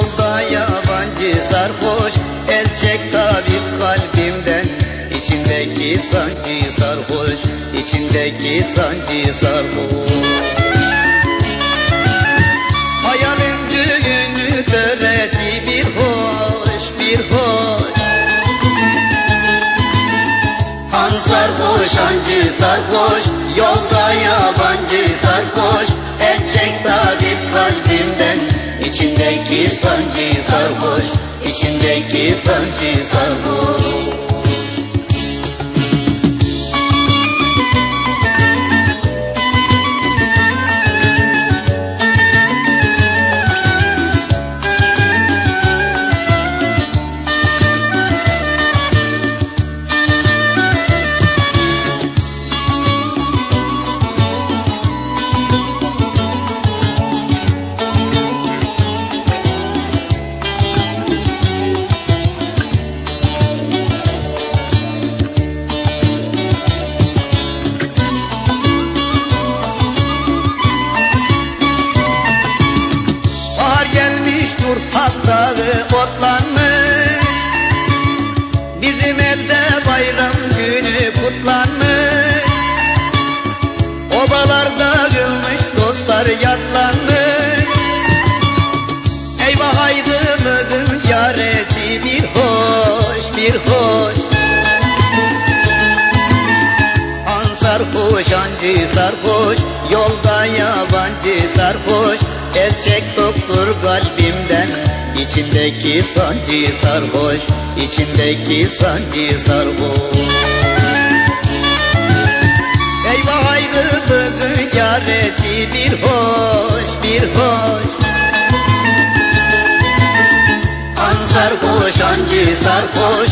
Yolda yabancı sarhoş. El çek tabip kalbimden İçindeki sancı sarhoş. İçindeki sancı sarhoş. Hayalin düğünü töresi bir hoş bir hoş. Han sarhoş hancı sarhoş. Yolda yabancı sarhoş sarhoş içindeki sancı sarhoş Obalarda gülmüş dostlar yatlanmış. Eyvah ayrılığın çaresi bir hoş bir hoş. Sarhoş ancı sarhoş Yolda yabancı sarhoş. El çek doktor kalbimden İçindeki sancı sarhoş içindeki sancı sarhoş bir hoş bir hoş. An sarhoş ancı sarhoş